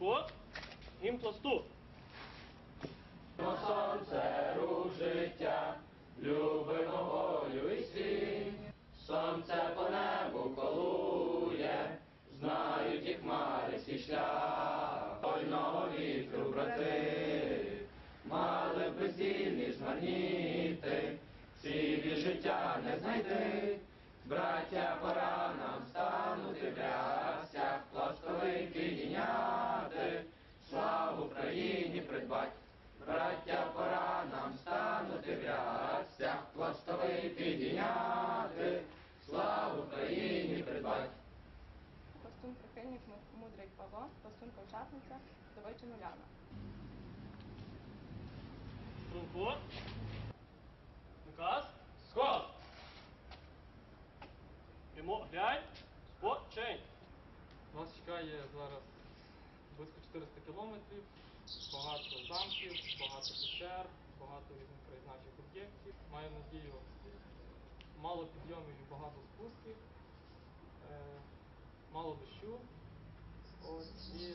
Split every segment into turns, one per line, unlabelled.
Струнку. Гімн пласту.
Сонце рух життя, любимо волю і світ, сонце по небу колує, знають і хмари всі шлях, вольного вітру, брати, мали б бездільні змарніти, цілі життя не знайти, браття, пора нам станути в рясях, пластовий підійняти,
Пластун мудрий Павло, пластунка учасниця Давичина Уляна.
Струнку. Наказ. Сход. Йому глянь. Спочинь.
Нас чекає зараз близько 400 кілометрів, багато замків, багато печер, багато різних краєзнавчих об'єктів. Маю надію, мало підйомів і багато спусків, е, мало дощу, ось, і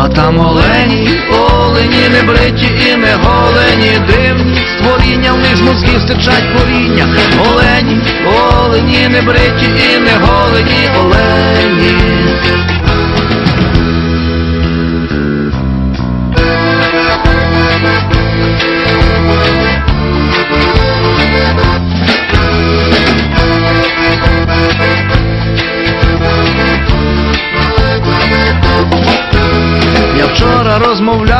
А там олені, олені, не бриті і не голені, дивні створіння, в них з мозгів стичать коріння. Олені, олені, не бриті і не голені, олені.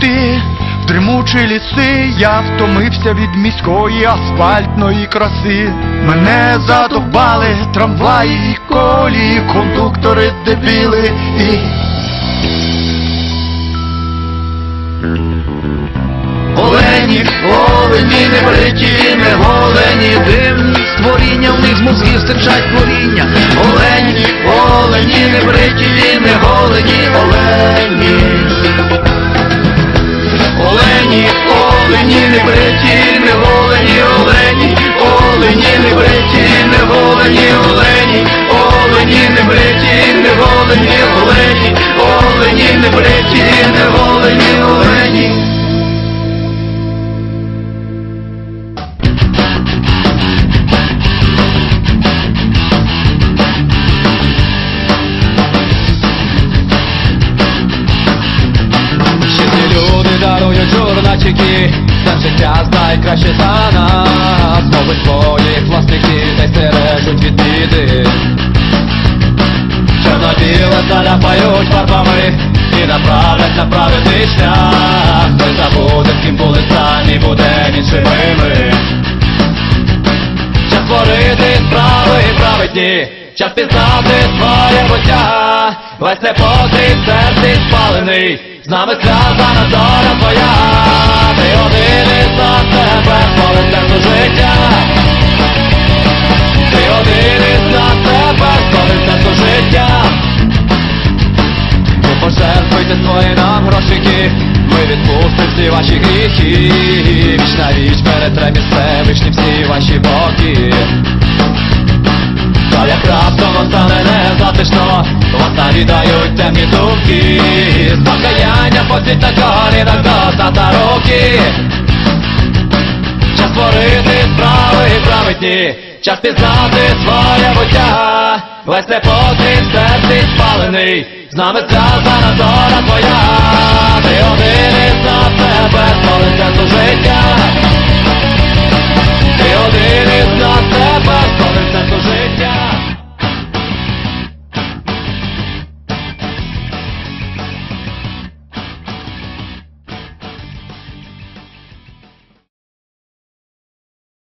хочу в дремучі ліси, я втомився від міської асфальтної краси. Мене задовбали трамваї колії, кондуктори дебіли і.
Олені, олені, не бриті, не голені, дивні створіння, в них з мозгів стичать коріння. Олені, олені, не бриті, не голені, олені. Олені,
краще за нас, мовить своїх власних дітей стережуть від біди. Чорно-біле заляпають фарбами і направлять на правильний шлях. Ми забудем, ким були самі, будем іншими. Час творити справи праведні, час пізнати своє буття, весь непотріб серці спалений, з нами зв'язана доля твоя, ти один із нас тебе поведе до життя, ти один із нас тебе поведе до життя. Бо Жертвуйте свої нам грошики, ми відпустимо всі ваші гріхи. Віч на віч перетре місцевишні всі ваші боки. ти що, вас навідають темні думки, з покаяння на кота та руки. Час творити справи і праведні, час пізнати своє буття, весь непотріб серці спалений, з нами зв'язана доля твоя, ти один із нас, до життя.